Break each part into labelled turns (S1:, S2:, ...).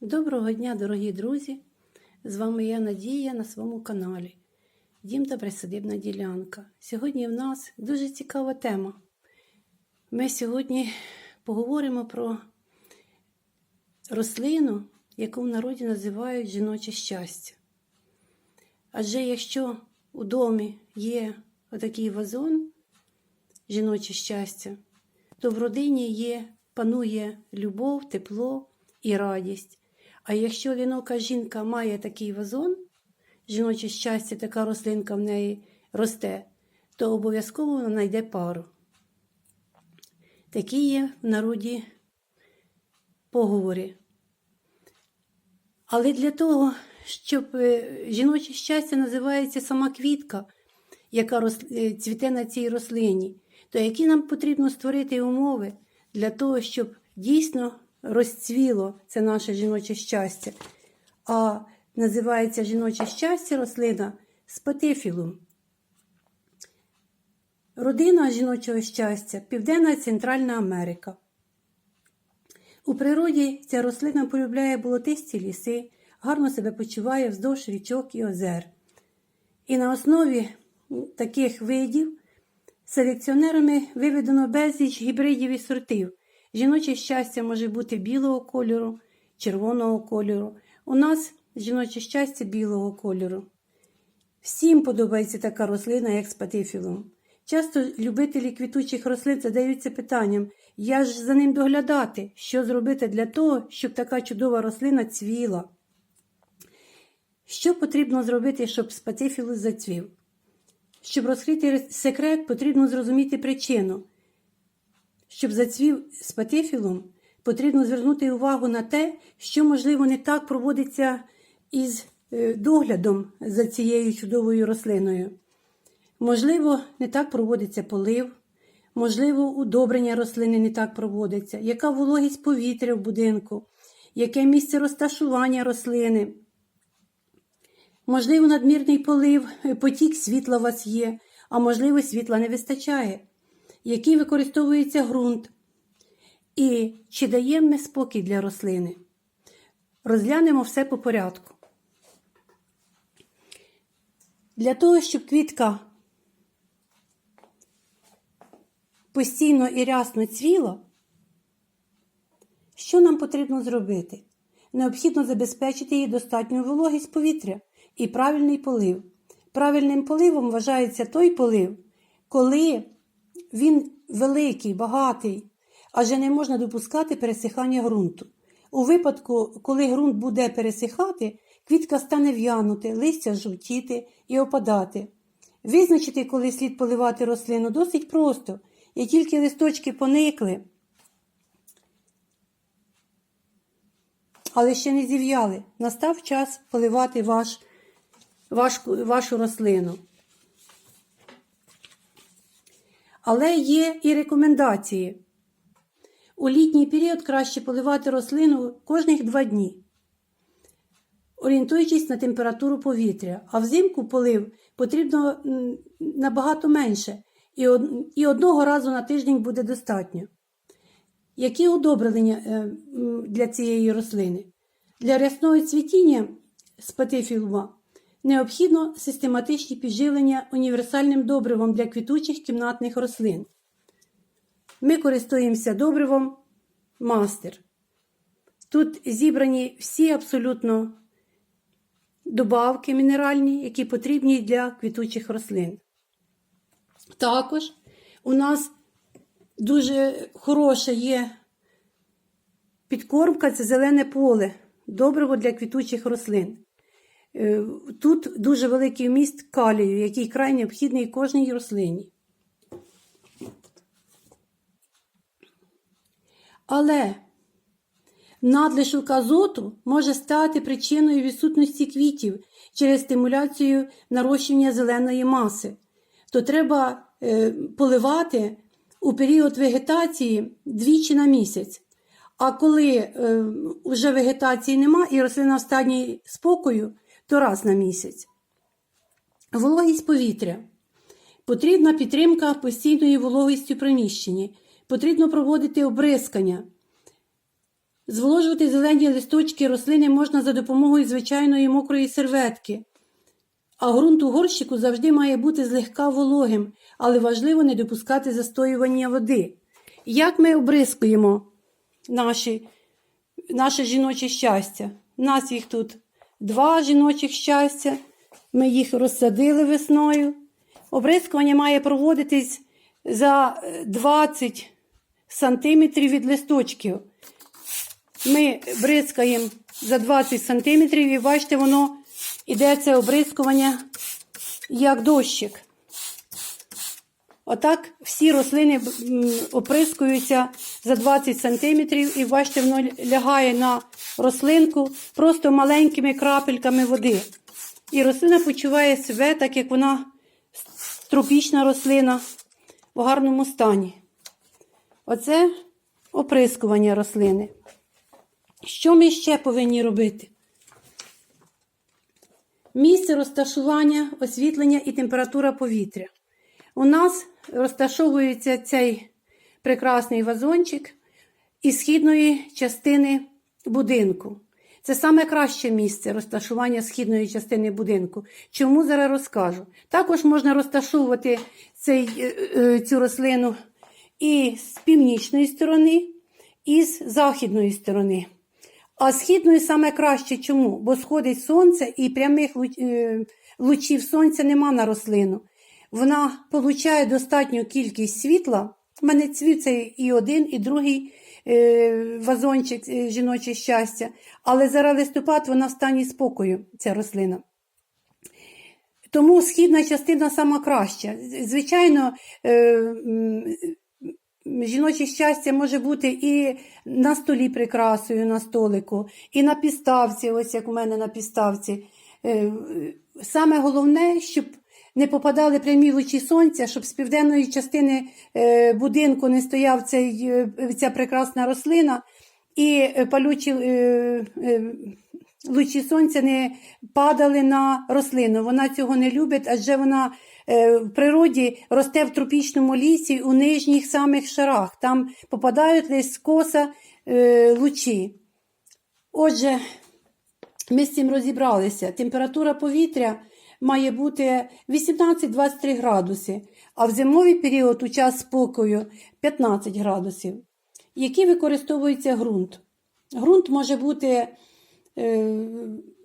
S1: Доброго дня, дорогі друзі! З вами я Надія на своєму каналі Дім та присадибна ділянка. Сьогодні в нас дуже цікава тема. Ми сьогодні поговоримо про рослину, яку в народі називають жіноче щастя. Адже якщо у домі є отакий вазон, жіноче щастя, то в родині є, панує любов, тепло і радість. А якщо одинока жінка має такий вазон, жіноче щастя, така рослинка в неї росте, то обов'язково вона знайде пару. Такі є в народі поговори. Але для того, щоб е, жіноче щастя називається сама квітка, яка е, цвіте на цій рослині, то які нам потрібно створити умови для того, щоб дійсно розцвіло це наше жіноче щастя. А називається жіноче щастя рослина спатифілум. Родина жіночого щастя Південна Центральна Америка. У природі ця рослина полюбляє болотисті ліси, гарно себе почуває вздовж річок і озер. І на основі таких видів селекціонерами виведено безліч гібридів і сортів. Жіноче щастя може бути білого кольору, червоного кольору. У нас жіноче щастя білого кольору. Всім подобається така рослина, як спатифілум. Часто любителі квітучих рослин задаються питанням, я ж за ним доглядати, що зробити для того, щоб така чудова рослина цвіла. Що потрібно зробити, щоб спатифілус зацвів? Щоб розкрити секрет, потрібно зрозуміти причину. Щоб зацвів спатифілум, потрібно звернути увагу на те, що, можливо, не так проводиться із е, доглядом за цією чудовою рослиною. Можливо, не так проводиться полив, можливо, удобрення рослини не так проводиться, яка вологість повітря в будинку, яке місце розташування рослини. Можливо, надмірний полив, е, потік світла у вас є, а можливо, світла не вистачає, який використовується ґрунт. І чи даємо ми спокій для рослини? Розглянемо все по порядку. Для того, щоб квітка постійно і рясно цвіла, що нам потрібно зробити? Необхідно забезпечити їй достатню вологість повітря і правильний полив. Правильним поливом вважається той полив, коли він великий, багатий, адже не можна допускати пересихання ґрунту. У випадку, коли ґрунт буде пересихати, квітка стане в'янути, листя жовтіти і опадати. Визначити, коли слід поливати рослину, досить просто, і тільки листочки поникли, але ще не зів'яли. Настав час поливати ваш, ваш, вашу рослину. Але є і рекомендації. У літній період краще поливати рослину кожних два дні, орієнтуючись на температуру повітря, а взимку полив потрібно набагато менше, і, одного разу на тиждень буде достатньо. Які удобрення е, для цієї рослини? Для рясного цвітіння спатифілума необхідно систематичні підживлення універсальним добривом для квітучих кімнатних рослин. Ми користуємося добривом мастер. Тут зібрані всі абсолютно добавки мінеральні, які потрібні для квітучих рослин. Також у нас дуже хороша є підкормка це зелене поле, добриво для квітучих рослин. Е, Тут дуже великий вміст калію, який край необхідний кожній рослині. Але надлишок азоту може стати причиною відсутності квітів через стимуляцію нарощення зеленої маси. То треба е, поливати у період вегетації двічі на місяць. А коли е, вже вегетації нема і рослина в стані спокою, то раз на місяць. Вологість повітря. Потрібна підтримка постійної вологості в приміщенні. Потрібно проводити обрискання. Зволожувати зелені листочки рослини можна за допомогою звичайної мокрої серветки. А ґрунт у горщику завжди має бути злегка вологим, але важливо не допускати застоювання води. Як ми обрискуємо наші, наше жіноче щастя? У нас їх тут два жіночих щастя. Ми їх розсадили весною. Обрискування має проводитись за е, 20 сантиметрів від листочків. Ми бризкаємо за 20 сантиметрів і бачите, воно іде це обрискування як дощик. Отак всі рослини оприскуються за 20 сантиметрів і бачите, воно лягає на рослинку просто маленькими крапельками води. І рослина почуває себе так, як вона тропічна рослина в гарному стані. Оце оприскування рослини. Що ми ще повинні робити? Місце розташування, освітлення і температура повітря. У нас розташовується цей прекрасний вазончик із східної частини будинку. Це саме краще місце розташування східної частини будинку. Чому зараз розкажу? Також можна розташовувати цей, е, е, цю рослину і з північної сторони, і з західної сторони. А східної саме краще чому? Бо сходить сонце і прямих е, лучів сонця нема на рослину. Вона получає достатню кількість світла. У мене цвіт це і один, і другий вазончик е, жіноче щастя. Але зараз листопад вона в стані спокою, ця рослина. Тому східна частина сама краща. Звичайно, е, жіноче щастя може бути і на столі прикрасою на столику, і на підставці, ось як у мене на підставці. Е, Саме головне, щоб не попадали прямі лучі сонця, щоб з південної частини е, будинку не стояв цей, е, ця прекрасна рослина, і е, палючі лучі сонця не падали на рослину. Вона цього не любить, адже вона в природі росте в тропічному лісі у нижніх самих шарах. Там попадають лише скоса лучі. Отже, ми з цим розібралися. Температура повітря має бути 18-23 градуси, а в зимовий період у час спокою 15 градусів. Який використовується ґрунт? Ґрунт може бути е,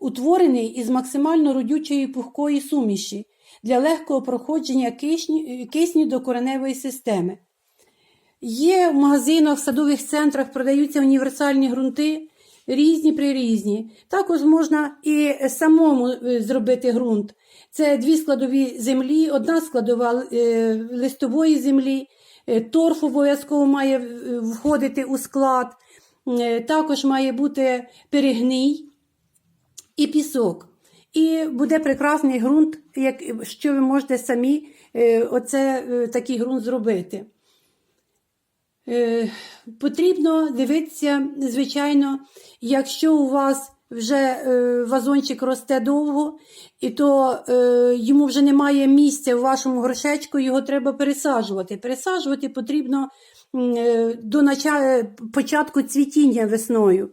S1: утворений із максимально родючої пухкої суміші для легкого проходження кисню, кисню до кореневої системи. Є в магазинах, в садових центрах продаються універсальні ґрунти, різні прирізні. Також можна і самому е, зробити ґрунт. Це дві складові землі, одна складова е, листової землі, е, торф обов'язково має входити у склад, також має бути перегній і пісок. І буде прекрасний ґрунт, що ви можете самі оце, такий ґрунт зробити. Е, Потрібно дивитися, звичайно, якщо у вас вже е, вазончик росте довго, і то е, йому вже немає місця в вашому горшечку, його треба пересаджувати. Пересаджувати потрібно до початку цвітіння весною.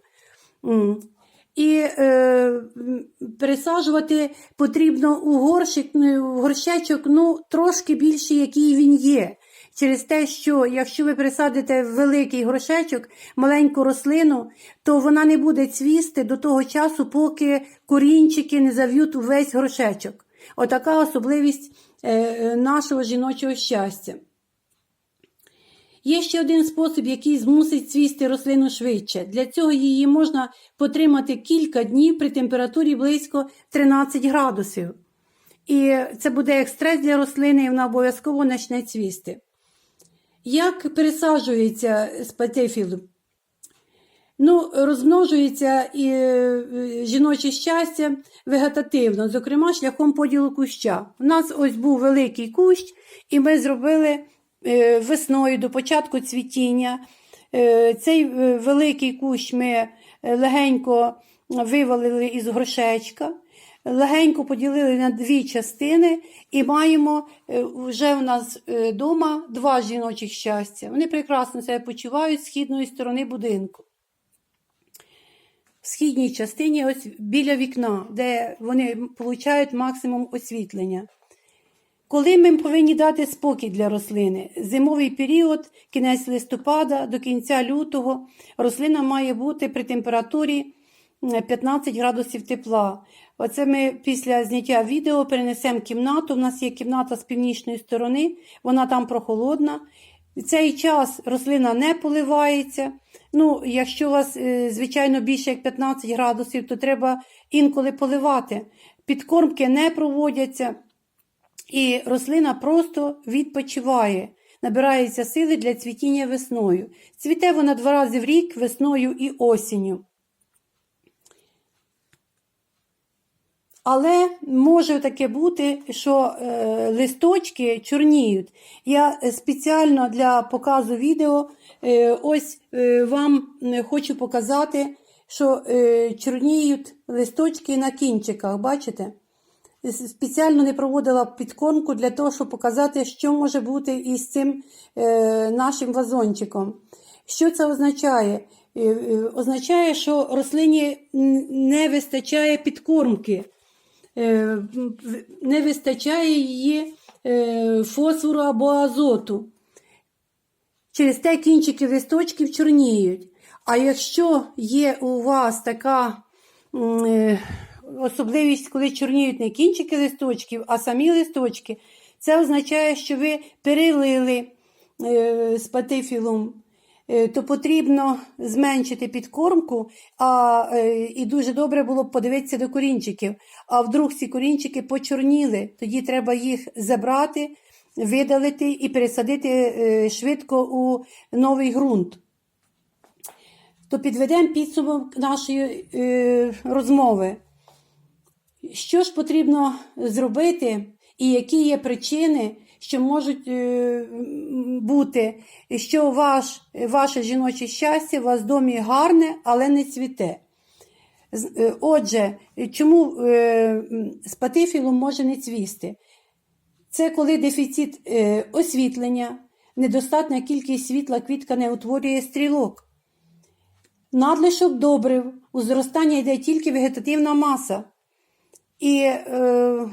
S1: І е, пересаджувати потрібно у горщик, в горщечок ну, трошки більше, який він є. Через те, що якщо ви присадите великий горшечок, маленьку рослину, то вона не буде цвісти до того часу, поки корінчики не зав'ють увесь горшечок. Отака особливість е, е, нашого жіночого щастя. Є ще один спосіб, який змусить цвісти рослину швидше. Для цього її можна потримати кілька днів при температурі близько 13 градусів. І це буде як стрес для рослини, і вона обов'язково почне цвісти. Як пересаджується спатефіл? Ну, розмножується і е, жіноче щастя вегетативно, зокрема шляхом поділу куща. У нас ось був великий кущ, і ми зробили е, весною до початку цвітіння. Е, Цей великий кущ ми легенько вивалили із горшечка, легенько поділили на дві частини і маємо е, вже у нас вдома два жіночих щастя. Вони прекрасно себе почувають з східної сторони будинку. в східній частині, ось біля вікна, де вони отримують максимум освітлення. Коли ми повинні дати спокій для рослини? Зимовий період, кінець листопада до кінця лютого, рослина має бути при температурі 15 градусів тепла. Оце ми після зняття відео перенесемо кімнату. У нас є кімната з північної сторони, вона там прохолодна. В цей час рослина не поливається. Ну, якщо у вас, е, звичайно, більше як 15 градусів, то треба інколи поливати. Підкормки не проводяться. І рослина просто відпочиває, набирається сили для цвітіння весною. Цвіте вона два рази в рік весною і осінню. Але може таке бути, що е, листочки чорніють. Я е, спеціально для показу відео е, ось вам хочу показати, що чорніють листочки на кінчиках. Бачите? спеціально не проводила підкормку для того, щоб показати, що може бути із цим нашим вазончиком. Що це означає? Означає, що рослині не вистачає підкормки, не вистачає її е, фосфору або азоту. Через те кінчики листочків чорніють. А якщо є у вас така е, особливість, коли чорніють не кінчики листочків, а самі листочки, це означає, що ви перелили е, з патифілом, е, то потрібно зменшити підкормку, а, е, і дуже добре було б подивитися до корінчиків. А вдруг ці корінчики почорніли, тоді треба їх забрати, видалити і пересадити е, швидко у новий ґрунт. То підведемо підсумок нашої е, розмови. Що ж потрібно зробити, і які є причини, що можуть е, бути, що ваш, ваше жіноче щастя у вас в домі гарне, але не цвіте. Е, Отже, чому е, патифілом може не цвісти? Це коли дефіцит освітлення, недостатня кількість світла квітка не утворює стрілок. Надлишок добрив, у зростання йде тільки вегетативна маса. І, е,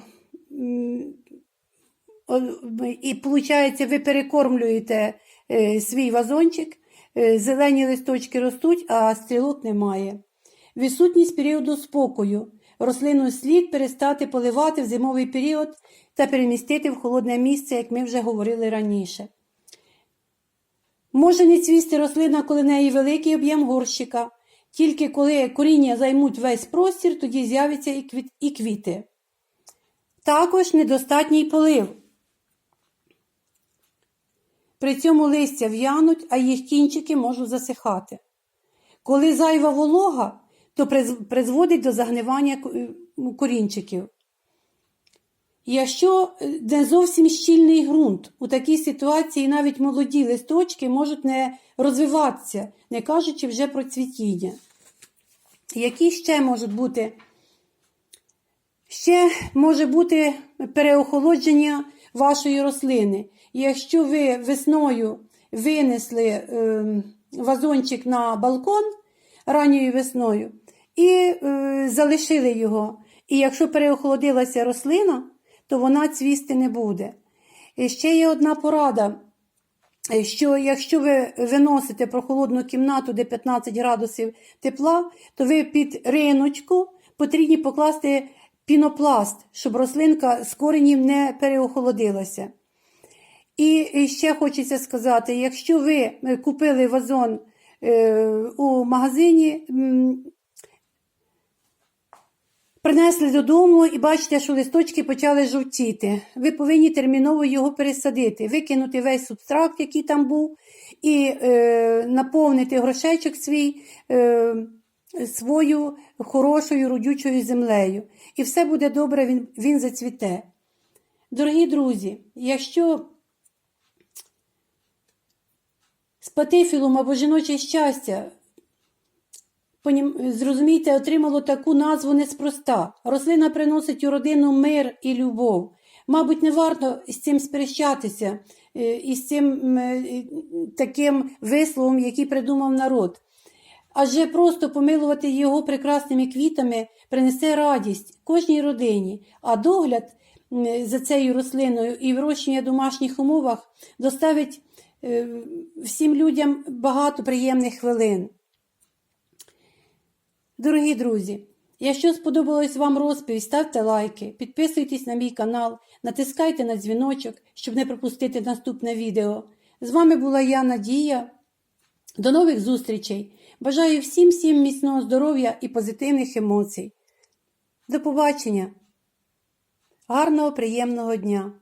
S1: і виходить, ви перекормлюєте е, свій вазончик, е, зелені листочки ростуть, а стрілок немає. Відсутність періоду спокою. Рослину слід перестати поливати в зимовий період та перемістити в холодне місце, як ми вже говорили раніше. Може не цвісти рослина, коли в неї великий об'єм горщика. Тільки коли коріння займуть весь простір, тоді з'являться і, квіт, і квіти. Також недостатній полив. При цьому листя в'януть, а їх кінчики можуть засихати. Коли зайва волога, то призводить до загнивання корінчиків. Якщо е, не зовсім щільний ґрунт, у такій ситуації навіть молоді листочки можуть не розвиватися, не кажучи вже про цвітіння. Які ще можуть бути? Ще може бути переохолодження вашої рослини. Якщо ви весною винесли е, вазончик на балкон ранньою весною і е, залишили його, і якщо переохолодилася рослина, то вона цвісти не буде. І ще є одна порада, е, що якщо ви виносите прохолодну кімнату, де 15 градусів тепла, то ви під риночку потрібні покласти пінопласт, щоб рослинка з коренів не переохолодилася. І ще хочеться сказати: якщо ви е, купили вазон е, у магазині, принесли додому і бачите, що листочки почали жовтіти. Ви повинні терміново його пересадити, викинути весь субстракт, який там був, і е, наповнити грошечок свій е, свою хорошою родючою землею. І все буде добре, він, він зацвіте. Дорогі друзі, якщо з патифілом або жіноче щастя зрозумійте, отримало таку назву неспроста. Рослина приносить у родину мир і любов. Мабуть, не варто з цим сперечатися, е, із цим е, таким висловом, який придумав народ. Адже просто помилувати його прекрасними квітами принесе радість кожній родині, а догляд за цією рослиною і вирощення в домашніх умовах доставить всім людям багато приємних хвилин. Дорогі друзі, якщо сподобалась вам розповідь, ставте лайки, підписуйтесь на мій канал, натискайте на дзвіночок, щоб не пропустити наступне відео. З вами була я, Надія. До нових зустрічей! Бажаю всім всім міцного здоров'я і позитивних емоцій. До побачення! Гарного, приємного дня!